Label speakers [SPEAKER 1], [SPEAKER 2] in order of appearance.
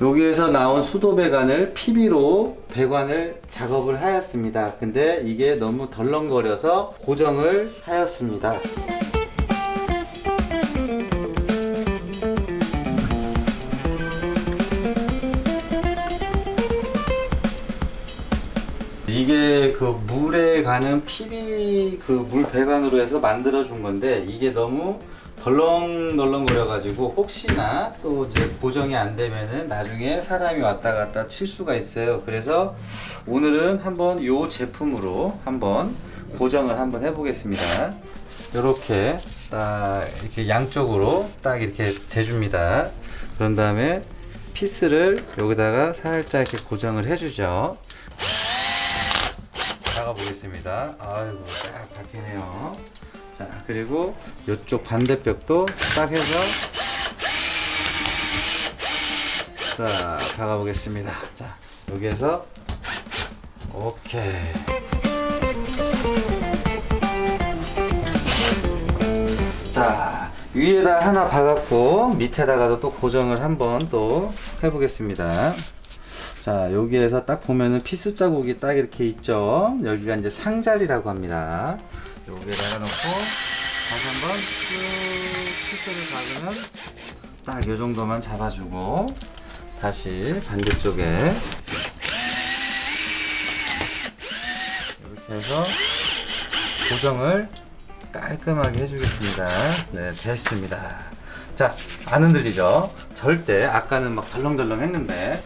[SPEAKER 1] 여기에서 나온 수도 배관을 PB로 배관을 작업을 하였습니다. 근데 이게 너무 덜렁거려서 고정을 하였습니다. 이게 그 물에 가는 PB 그 물 배관으로 해서 만들어 준 건데 이게 너무 덜렁덜렁거려 가지고 혹시나 또 이제 고정이 안 되면은 나중에 사람이 왔다 갔다 칠 수가 있어요. 그래서 오늘은 한번 요 제품으로 한번 고정을 한번 해 보겠습니다. 이렇게 딱 이렇게 양쪽으로 딱 이렇게 대줍니다. 그런 다음에 피스를 여기다가 살짝 이렇게 고정을 해주죠. 나가 보겠습니다. 아이고 딱 박히네요. 자 그리고 이쪽 반대벽도 딱 해서 자 박아 보겠습니다. 자 여기에서 오케이. 자 위에다 하나 박았고 밑에다가도 또 고정을 한번 또 해보겠습니다. 자 여기에서 딱 보면은 피스 자국이 딱 이렇게 있죠. 여기가 이제 상자리라고 합니다. 여기에다가 놓고 다시 한번 쭉 피스를 박으면 딱 이 정도만 잡아주고 다시 반대쪽에 이렇게 해서 고정을 깔끔하게 해주겠습니다. 네, 됐습니다. 자, 안 흔들리죠? 절대 아까는 막 덜렁덜렁 했는데